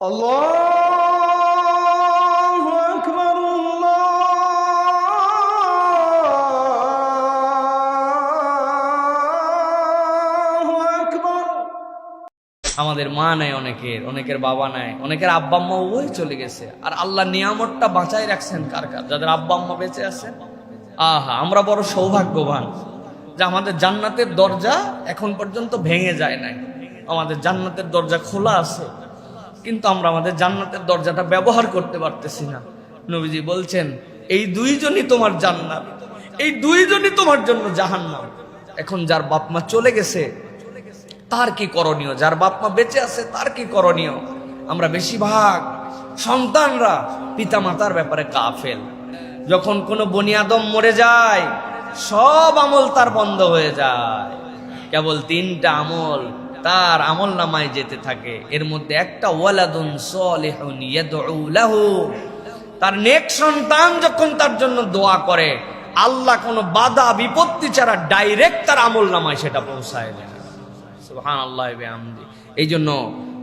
الله أكبر الله أكبر আমাদের মা নাই অনেকের অনেকের বাবা নাই অনেকের আব্বা আম্মা ওই চলে গেছে আর আল্লাহ নিয়ামতটা বাঁচাই রাখছেন কার কার যাদের আব্বা আম্মা বেঁচে আছেন আহা আমরা বড় সৌভাগ্যবান যে আমাদের জান্নাতের দরজা এখন পর্যন্ত ভেঙে যায় নাই আমাদের জান্নাতের দরজা খোলা আছে কিন্তু আমরা আমাদের জান্নাতের দরজাটা ব্যবহার করতে পারতেছি না। নবীজি বলছেন, এই দুইজনই তোমার জান্নাত। এই দুইজনই তোমার জন্য জাহান্নাম। এখন যার বাপ মা চলে গেছে, তার কি করণীয়? যার বাপ মা বেঁচে আছে, তার কি করণীয়? আমরা বেশিরভাগ সন্তানরা পিতা মাতার ব্যাপারে কাফেল যখন কোনো বনিয়াদম মরে যায়, সব আমল তার বন্ধ হয়ে যায়। কেবল তিনটা আমল তার আমল নামায় যেতে থাকে। এর মধ্যে একটা, ওয়ালাদুন সলিহুন ইয়াদউ লাহু। তার নেক সন্তান যখন তার জন্য দোয়া করে, আল্লাহ কোনো বাধা, বিপত্তি ছাড়া ডাইরেক্ট তার আমল নামায় সেটা পৌঁছায় দেয়। সুবহান আল্লাহ এই জন্য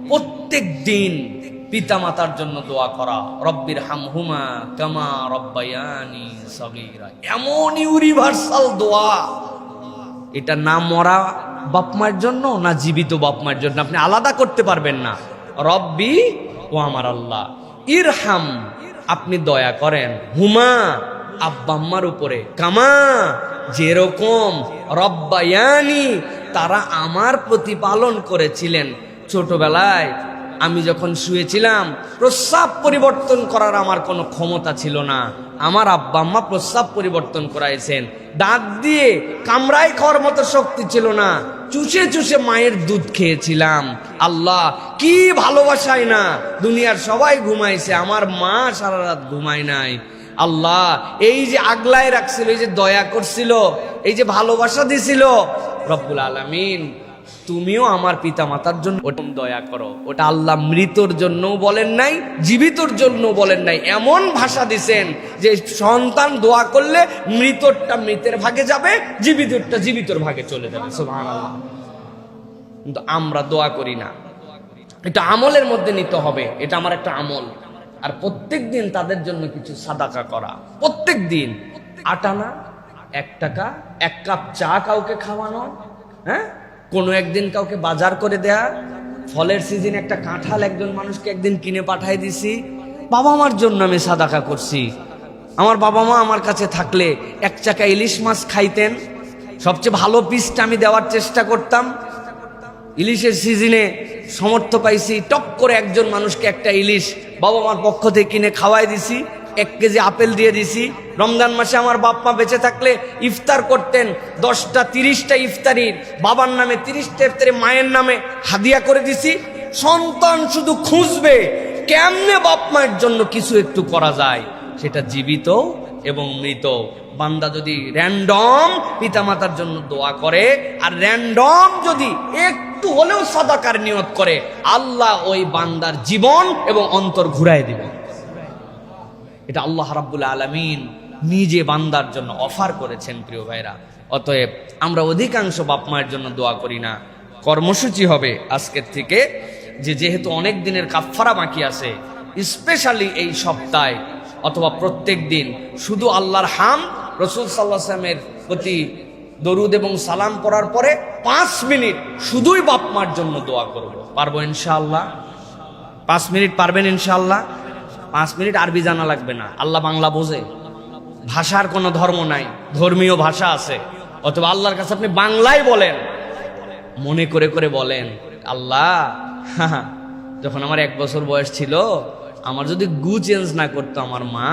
প্রত্যেক দিন পিতা মাতার জন্য দোয়া করা রব্বির হামহুমা কামা রব্বায়ানি সগীরা। এমন ইউনিভার্সাল দোয়া। এটা না মরা বাপ জন্য না জীবিত বাপ জন্য? আপনি আলাদা করতে পারবেন না। রব্বি ও আমার আল্লাহ, ইরহাম, আপনি দয়া করেন। হুমা আব্বাম্মার উপরে। কামা, যেরকম রব্বায়ানি, তারা আমার প্রতিপালন করেছিলেন ছোটবেলায়। আমি যখন শুয়েছিলাম, প্রস্রাব পরিবর্তন করার আমার কোনো ক্ষমতা ছিল না। আমার আব্বা আম্মা প্রস্রাব পরিবর্তন করাইছেন। দাঁত দিয়ে কামড়াই খাওয়ার মতো শক্তি ছিল না। চুষে চুষে মায়ের দুধ খেয়েছিলাম। আল্লাহ, কি ভালোবাসায় না দুনিয়ার সবাই ঘুমাইছে, আমার মা সারা রাত ঘুমায় নাই। আল্লাহ, এই যে আগলায় রাখছিল, এই যে দয়া করছিল, এই যে ভালোবাসা দিছিল, রব্বুল আলামিন তুমিও আমার পিতা মাতার জন্য দয়া করো। ওটা আল্লাহ মৃতর জন্য বলেন নাই, জীবিতর জন্য বলেন নাই। এমন ভাষা দিছেন যে সন্তান দোয়া করলে মৃতরটা মৃতের ভাগে যাবে, জীবিতরটা জীবিতর ভাগে চলে যাবে। কিন্তু আমরা দোয়া করি না। এটা আমলের মধ্যে নিতে হবে। এটা আমার একটা আমল। আর প্রত্যেক দিন তাদের জন্য কিছু সাদাকা করা। প্রত্যেক দিন আটানা, এক টাকা, এক কাপ চা কাউকে খাওয়ানো হ্যাঁ? কোনো একদিন কাউকে বাজার করে দেয়া, ফলের সিজন একটা কাঁঠাল একজন মানুষকে একদিন কিনে পাঠাই দিছি, বাবা মার জন্য আমি সাদাকা করছি। আমার বাবা মা আমার কাছে থাকলে এক চাকা ইলিশ মাছ খাইতেন, সবচেয়ে ভালো পিসটা আমি দেওয়ার চেষ্টা করতাম। ইলিশের সিজনে সমর্থ পাইছি টপ করে একজন মানুষকে একটা ইলিশ বাবা মার পক্ষ থেকে কিনে খাওয়াই দিছি। এক কেজি আপেল দিয়ে দিছি। রমজান মাসে আমার বাপ মা বেঁচে থাকলে ইফতার করতেন। দশটা, তিরিশটা ইফতারির বাবার নামে, তিরিশটা ইফতারি মায়ের নামে হাদিয়া করে দিছি। সন্তান শুধু খুঁজবে কেমনে বাপ মায়ের জন্য কিছু একটু করা যায়। সেটা জীবিত এবং মৃত। বান্দা যদি র্যান্ডম পিতামাতার জন্য দোয়া করে আর র্যান্ডম যদি একটু হলেও সাদাকার নিয়ত করে, আল্লাহ ওই বান্দার জীবন এবং অন্তর ঘুরাই দিবেন এটা আল্লাহ রাব্বুল আলামিন নিজে বান্দার জন্য অফার করেছেন, প্রিয় ভাইরা। অতএব আমরা অধিকাংশ বাপ মায়ের জন্য দোয়া করি না। কর্মসূচি হবে আজকের থেকে যে যেহেতু অনেক দিনের কাফারা বাকি আছে, স্পেশালি এই সপ্তাহে অথবা প্রত্যেক দিন শুধু আল্লাহর হাম, রসুল সাল্লাহামের প্রতি দরুদ এবং সালাম পড়ার পরে পাঁচ মিনিট শুধুই বাপ মার জন্য দোয়া করব। পারব ইনশাআল্লাহ? পাঁচ মিনিট পারবেন ইনশাআল্লাহ? পাঁচ মিনিট আরবি জানা লাগবে না। আল্লাহ বাংলা বোঝে। ভাষার কোনো ধর্ম নাই, ধর্মীয় ভাষা আছে। অথবা আল্লাহর কাছে আপনি বাংলাই বলেন, মনে করে করে বলেন, আল্লাহ যখন আমার এক বছর বয়স ছিল, আমার যদি গু চেঞ্জ না করতো আমার মা,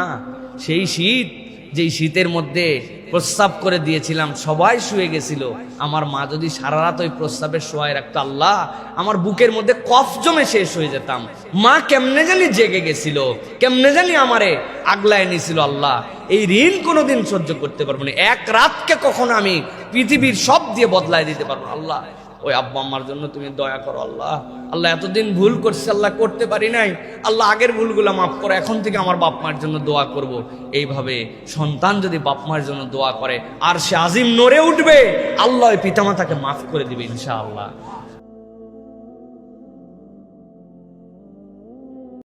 সেই শীত যেই শীতের মধ্যে প্রস্রাব করে দিয়েছিলাম, সবাই শুয়ে গেছিল। আমার মা যদি সারা রাত ওই প্রস্রাবে শোয়ায় রাখতো, আল্লাহ, আমার বুকের মধ্যে কফ জমে শেষ হয়ে যেতাম। মা কেমনে জানি জেগে গেছিল, কেমনে জানি আমারে আগলায় নিছিল আল্লাহ, এই ঋণ কোনোদিন সহ্য করতে পারব না। এক রাতকে কখনো আমি পৃথিবীর সব দিয়ে বদলায় দিতে পারব আল্লাহ। ওই আব্বা আম্মার জন্য তুমি দয়া করো আল্লাহ। আল্লাহ এতদিন ভুল করছি, আল্লাহ করতে পারি নাই। আল্লাহ আগের ভুলগুলো মাফ করো, এখন থেকে আমার বাপ মার জন্য দোয়া করব। এইভাবে সন্তান যদি বাপ মার জন্য দোয়া করে, আর সে আজিম নড়ে উঠবে, আল্লাহ পিতামাতাকে মাফ করে দিবে ইনশাআল্লাহ।